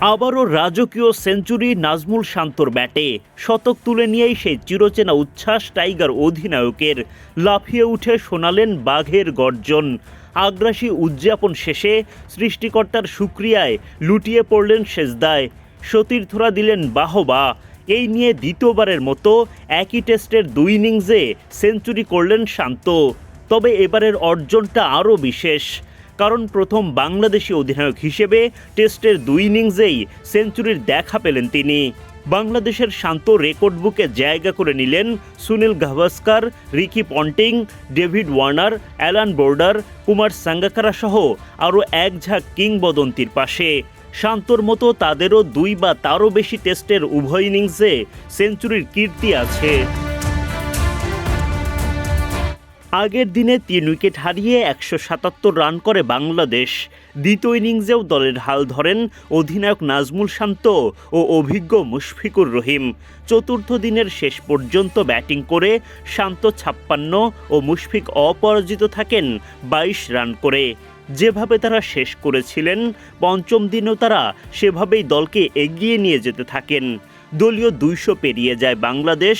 আবারও রাজকীয় সেঞ্চুরি নাজমুল শান্তর ব্যাটে। শতক তুলে নিয়েই সেই চিরচেনা উচ্ছ্বাস টাইগার অধিনায়কের। লাফিয়ে উঠে শোনালেন বাঘের গর্জন। আগ্রাসী উদযাপন শেষে সৃষ্টিকর্তার সুক্রিয়ায় লুটিয়ে পড়লেন সেজদায়। সতীর্থরা দিলেন বাহবা। এই নিয়ে দ্বিতীয়বারের মতো একই টেস্টের দুই ইনিংসে সেঞ্চুরি করলেন শান্ত। তবে এবারের অর্জনটা আরও বিশেষ। কারণ প্রথম বাংলাদেশি অধিনায়ক হিসেবে টেস্টের দুই ইনিংসেই সেঞ্চুরির দেখা পেলেন তিনি। বাংলাদেশের শান্ত রেকর্ড বুকে জায়গা করে নিলেন Sunil Gavaskar, Ricky Ponting, David Warner, Allan Border, Kumar Sangakkara সহ আরও এক ঝাঁক কিংবদন্তির পাশে। শান্তর মতো তাদেরও দুই বা তারও বেশি টেস্টের উভয় ইনিংসে সেঞ্চুরির কীর্তি আছে। আগের দিনে তিন উইকেট হারিয়ে একশো সাতাত্তর রান করে বাংলাদেশ। দ্বিতীয় ইনিংসেও দলের হাল ধরেন অধিনায়ক নাজমুল শান্ত ও অভিজ্ঞ মুশফিকুর রহিম। চতুর্থ দিনের শেষ পর্যন্ত ব্যাটিং করে শান্ত ছাপ্পান্ন ও মুশফিক অপরাজিত থাকেন বাইশ রান করে। যেভাবে তারা শেষ করেছিলেন, পঞ্চম দিনেও তারা সেভাবেই দলকে এগিয়ে নিয়ে যেতে থাকেন। দলীয় দুইশো পেরিয়ে যায় বাংলাদেশ,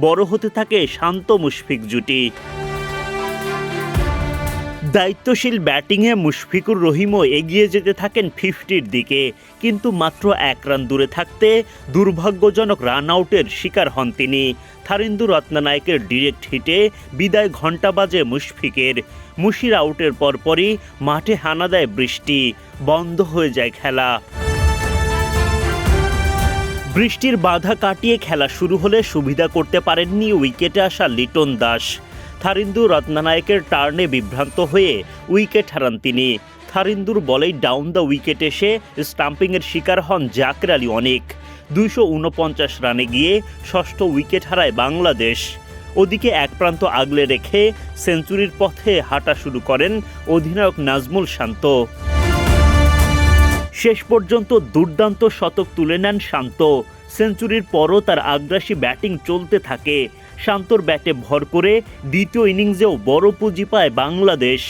বড় হতে থাকে শান্ত মুশফিক জুটি। দায়িত্বশীল ব্যাটিংয়ে মুশফিকুর রহিমও এগিয়ে যেতে থাকেন ফিফটির দিকে। কিন্তু মাত্র এক রান দূরে থাকতে দুর্ভাগ্যজনক রান আউটের শিকার হন তিনি। থারিন্দু রত্নানায়কের ডিরেক্ট হিটে বিদায় ঘণ্টা বাজে মুশফিকের। মুশির আউটের পরপরই মাঠে হানা দেয় বৃষ্টি। বন্ধ হয়ে যায় খেলা। বৃষ্টির বাধা কাটিয়ে খেলা শুরু হলে সুবিধা করতে পারেননি উইকেটে আসা লিটন দাস। থারিন্দু রত্নানায়কের টার্নে বিভ্রান্ত হয়ে উইকেট হারান তিনি। থারিন্দুর বলেই ডাউন দ্য উইকেট এসে স্টাম্পিংয়ের শিকার হন জাকের আলী অনেক। দুইশো উনপঞ্চাশ রানে গিয়ে ষষ্ঠ উইকেট হারায় বাংলাদেশ। ওদিকে এক প্রান্ত আগলে রেখে সেঞ্চুরির পথে হাঁটা শুরু করেন অধিনায়ক নাজমুল শান্ত। শেষ পর্যন্ত দুর্দান্ত শতক তুলে নেন শান্ত। সেঞ্চুরির পরও তার আগ্রাসী ব্যাটিং চলতে থাকে। শান্তর ব্যাটে ভর করে দ্বিতীয় ইনিংসেও বড় পুঁজি পায় বাংলাদেশ।